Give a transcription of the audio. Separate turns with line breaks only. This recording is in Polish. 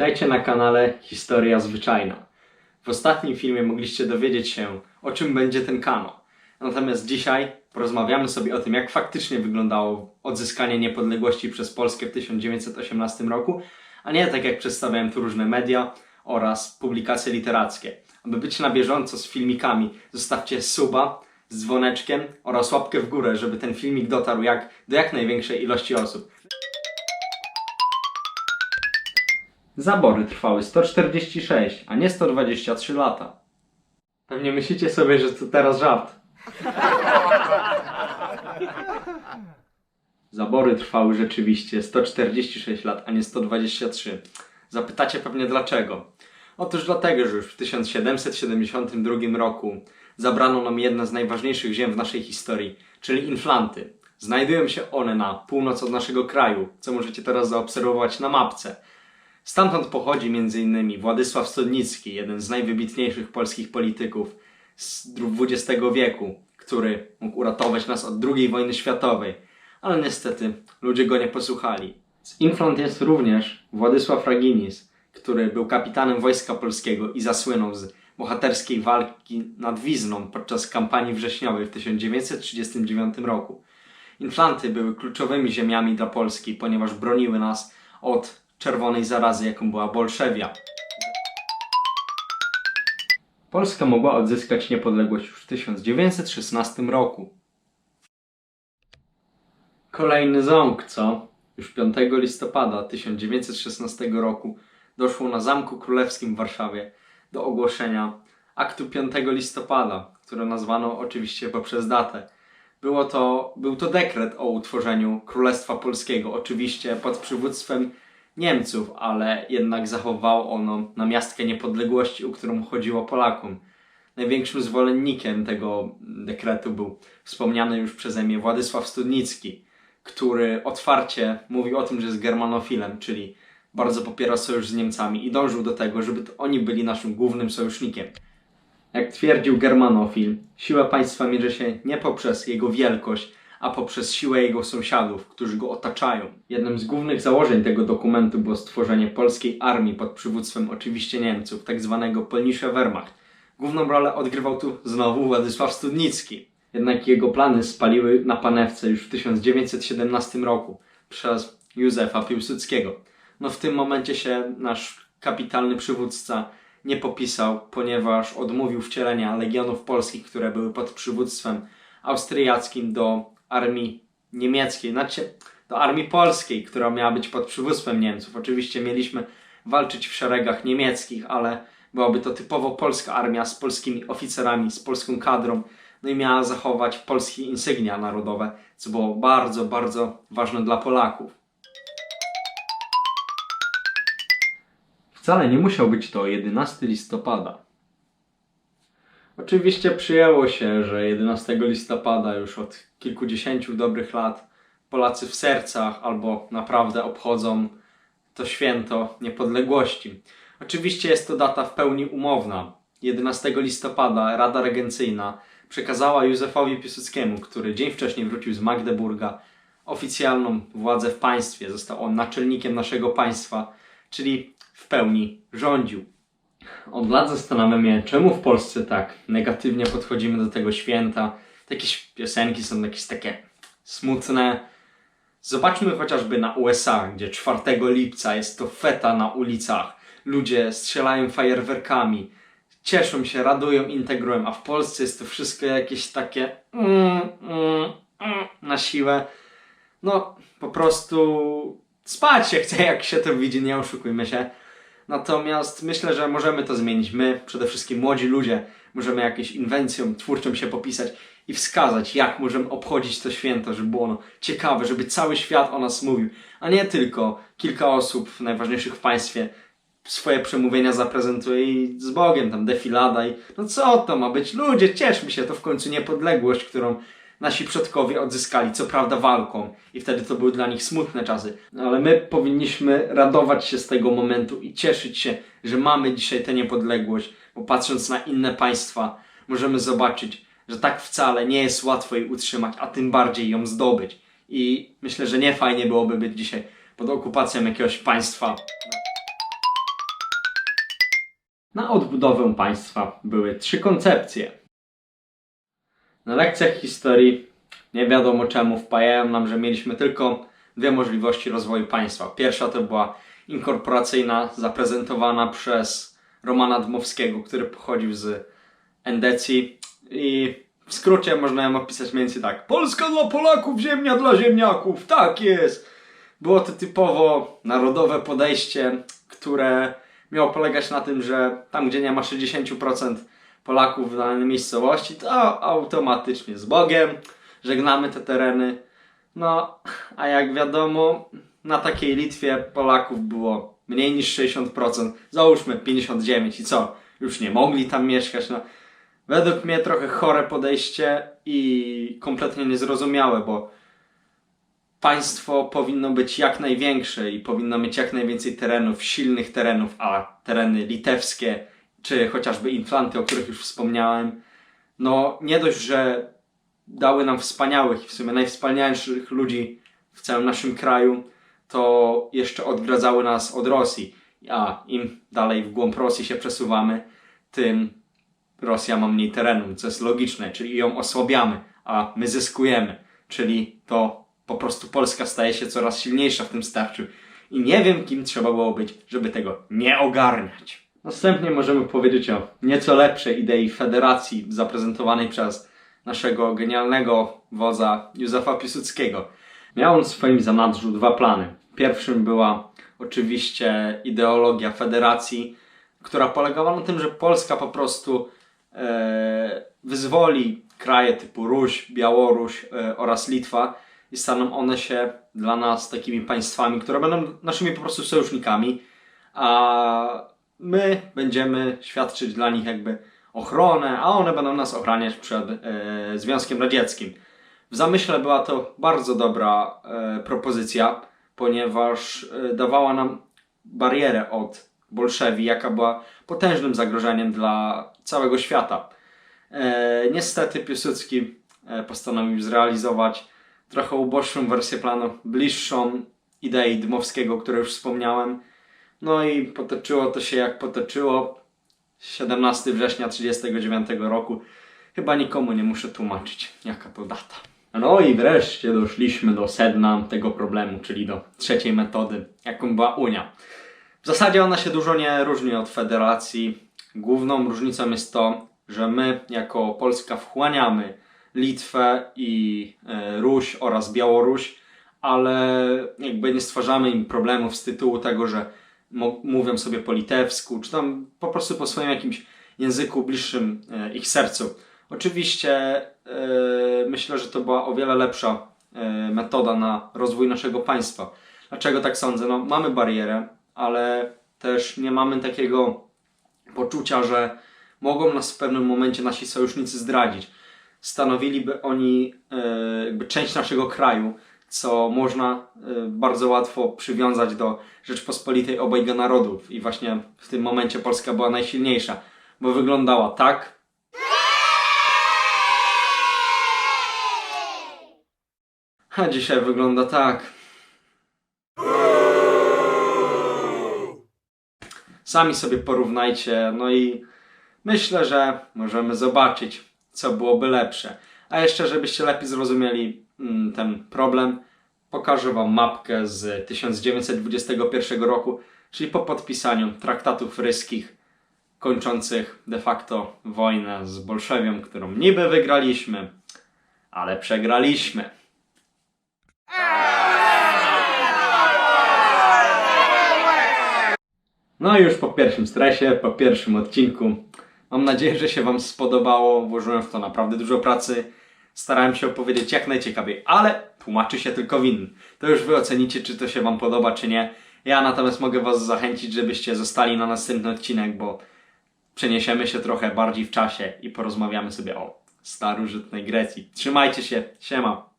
Witajcie na kanale Historia Zwyczajna. W ostatnim filmie mogliście dowiedzieć się, o czym będzie ten kanał. Natomiast dzisiaj porozmawiamy sobie o tym, jak faktycznie wyglądało odzyskanie niepodległości przez Polskę w 1918 roku, a nie tak jak przedstawiałem tu różne media oraz publikacje literackie. Aby być na bieżąco z filmikami, zostawcie suba z dzwoneczkiem oraz łapkę w górę, żeby ten filmik dotarł jak, do jak największej ilości osób. Zabory trwały 146, a nie 123 lata. Pewnie myślicie sobie, że to teraz żart. Zabory trwały rzeczywiście 146 lat, a nie 123. Zapytacie pewnie dlaczego. Otóż dlatego, że już w 1772 roku zabrano nam jedno z najważniejszych ziem w naszej historii, czyli Inflanty. Znajdują się one na północ od naszego kraju, co możecie teraz zaobserwować na mapce. Stamtąd pochodzi m.in. Władysław Studnicki, jeden z najwybitniejszych polskich polityków z XX wieku, który mógł uratować nas od II wojny światowej, ale niestety ludzie go nie posłuchali. Z Inflant jest również Władysław Raginis, który był kapitanem Wojska Polskiego i zasłynął z bohaterskiej walki nad Wizną podczas kampanii wrześniowej w 1939 roku. Inflanty były kluczowymi ziemiami dla Polski, ponieważ broniły nas od czerwonej zarazy, jaką była Bolszewia. Polska mogła odzyskać niepodległość już w 1916 roku. Kolejny ząg, co? Już 5 listopada 1916 roku doszło na Zamku Królewskim w Warszawie do ogłoszenia aktu 5 listopada, które nazwano oczywiście poprzez datę. Było to, był to dekret o utworzeniu Królestwa Polskiego, oczywiście pod przywództwem Niemców, ale jednak zachowało ono namiastkę niepodległości, o którą chodziło Polakom. Największym zwolennikiem tego dekretu był wspomniany już przeze mnie Władysław Studnicki, który otwarcie mówił o tym, że jest germanofilem, czyli bardzo popiera sojusz z Niemcami i dążył do tego, żeby to oni byli naszym głównym sojusznikiem. Jak twierdził germanofil, siła państwa mierzy się nie poprzez jego wielkość, a poprzez siłę jego sąsiadów, którzy go otaczają. Jednym z głównych założeń tego dokumentu było stworzenie polskiej armii pod przywództwem oczywiście Niemców, tak zwanego Polnische Wehrmacht. Główną rolę odgrywał tu znowu Władysław Studnicki. Jednak jego plany spaliły na panewce już w 1917 roku przez Józefa Piłsudskiego. No w tym momencie się nasz kapitalny przywódca nie popisał, ponieważ odmówił wcielenia legionów polskich, które były pod przywództwem austriackim do armii niemieckiej, znaczy do armii polskiej, która miała być pod przywództwem Niemców. Oczywiście mieliśmy walczyć w szeregach niemieckich, ale byłaby to typowo polska armia z polskimi oficerami, z polską kadrą, no i miała zachować polskie insygnia narodowe, co było bardzo, bardzo ważne dla Polaków. Wcale nie musiał być to 11 listopada. Oczywiście przyjęło się, że 11 listopada już od kilkudziesięciu dobrych lat Polacy w sercach albo naprawdę obchodzą to święto niepodległości. Oczywiście jest to data w pełni umowna. 11 listopada Rada Regencyjna przekazała Józefowi Piłsudskiemu, który dzień wcześniej wrócił z Magdeburga, oficjalną władzę w państwie. Został on naczelnikiem naszego państwa, czyli w pełni rządził. Od lat zastanawiam się, czemu w Polsce tak negatywnie podchodzimy do tego święta. Jakieś piosenki są jakieś takie smutne. Zobaczmy chociażby na USA, gdzie 4 lipca jest to feta na ulicach. Ludzie strzelają fajerwerkami, cieszą się, radują, integrują, a w Polsce jest to wszystko jakieś takie mm, mm, mm, na siłę. No, po prostu spać się chce, jak się to widzi, nie oszukujmy się. Natomiast myślę, że możemy to zmienić. My, przede wszystkim młodzi ludzie, możemy jakąś inwencją twórczą się popisać i wskazać, jak możemy obchodzić to święto, żeby było ono ciekawe, żeby cały świat o nas mówił, a nie tylko kilka osób najważniejszych w państwie swoje przemówienia zaprezentuje i z Bogiem, tam defilada i no co to ma być? Ludzie, cieszmy się, to w końcu niepodległość, którą nasi przodkowie odzyskali, co prawda walką i wtedy to były dla nich smutne czasy, no, ale my powinniśmy radować się z tego momentu i cieszyć się, że mamy dzisiaj tę niepodległość, bo patrząc na inne państwa możemy zobaczyć, że tak wcale nie jest łatwo jej utrzymać, a tym bardziej ją zdobyć. I myślę, że nie fajnie byłoby być dzisiaj pod okupacją jakiegoś państwa. Na odbudowę państwa były trzy koncepcje. Na lekcjach historii nie wiadomo czemu wpajają nam, że mieliśmy tylko dwie możliwości rozwoju państwa. Pierwsza to była inkorporacyjna, zaprezentowana przez Romana Dmowskiego, który pochodził z Endecji i w skrócie można ją opisać mniej więcej tak. Polska dla Polaków, ziemia dla ziemniaków, tak jest! Było to typowo narodowe podejście, które miało polegać na tym, że tam gdzie nie ma 60% Polaków w danej miejscowości, to automatycznie z Bogiem żegnamy te tereny. No, a jak wiadomo, na takiej Litwie Polaków było mniej niż 60%, załóżmy 59 i co? Już nie mogli tam mieszkać. No, według mnie trochę chore podejście i kompletnie niezrozumiałe, bo państwo powinno być jak największe i powinno mieć jak najwięcej terenów, silnych terenów, a tereny litewskie, czy chociażby Inflanty, o których już wspomniałem, no nie dość, że dały nam wspaniałych i w sumie najwspanialszych ludzi w całym naszym kraju, to jeszcze odgradzały nas od Rosji. A im dalej w głąb Rosji się przesuwamy, tym Rosja ma mniej terenu, co jest logiczne, czyli ją osłabiamy, a my zyskujemy, czyli to po prostu Polska staje się coraz silniejsza w tym starciu. I nie wiem, kim trzeba było być, żeby tego nie ogarniać. Następnie możemy powiedzieć o nieco lepszej idei federacji zaprezentowanej przez naszego genialnego wodza Józefa Piłsudskiego. Miał on w swoim zanadrzu dwa plany. Pierwszym była oczywiście ideologia federacji, która polegała na tym, że Polska po prostu e, wyzwoli kraje typu Ruś, Białoruś e, oraz Litwa i staną one się dla nas takimi państwami, które będą naszymi po prostu sojusznikami, a my będziemy świadczyć dla nich jakby ochronę, a one będą nas ochraniać przed e, Związkiem Radzieckim. W zamyśle była to bardzo dobra e, propozycja, ponieważ e, dawała nam barierę od Bolszewi, jaka była potężnym zagrożeniem dla całego świata. E, niestety Piłsudski e, postanowił zrealizować trochę uboższą wersję planu, bliższą idei Dmowskiego, o której już wspomniałem. No i potoczyło to się jak potoczyło. 17 września 1939 roku. Chyba nikomu nie muszę tłumaczyć, jaka to data. No i wreszcie doszliśmy do sedna tego problemu, czyli do trzeciej metody, jaką była Unia. W zasadzie ona się dużo nie różni od federacji. Główną różnicą jest to, że my jako Polska wchłaniamy Litwę i e, Ruś oraz Białoruś, ale jakby nie stwarzamy im problemów z tytułu tego, że mówią sobie po litewsku, czy tam po prostu po swoim jakimś języku bliższym e, ich sercu. Oczywiście e, myślę, że to była o wiele lepsza e, metoda na rozwój naszego państwa. Dlaczego tak sądzę? No, mamy barierę, ale też nie mamy takiego poczucia, że mogą nas w pewnym momencie nasi sojusznicy zdradzić. Stanowiliby oni jakby część naszego kraju, co można e, bardzo łatwo przywiązać do Rzeczpospolitej obojga narodów. I właśnie w tym momencie Polska była najsilniejsza, bo wyglądała tak, a dzisiaj wygląda tak. Sami sobie porównajcie, no i myślę, że możemy zobaczyć, co byłoby lepsze. A jeszcze, żebyście lepiej zrozumieli ten problem, pokażę Wam mapkę z 1921 roku, czyli po podpisaniu traktatów ryskich kończących de facto wojnę z Bolszewią, którą niby wygraliśmy, ale przegraliśmy. No i już po pierwszym stresie, po pierwszym odcinku. Mam nadzieję, że się Wam spodobało. Włożyłem w to naprawdę dużo pracy. Starałem się opowiedzieć jak najciekawiej, ale tłumaczy się tylko winny. To już Wy ocenicie, czy to się Wam podoba, czy nie. Ja natomiast mogę Was zachęcić, żebyście zostali na następny odcinek, bo przeniesiemy się trochę bardziej w czasie i porozmawiamy sobie o starożytnej Grecji. Trzymajcie się, siema!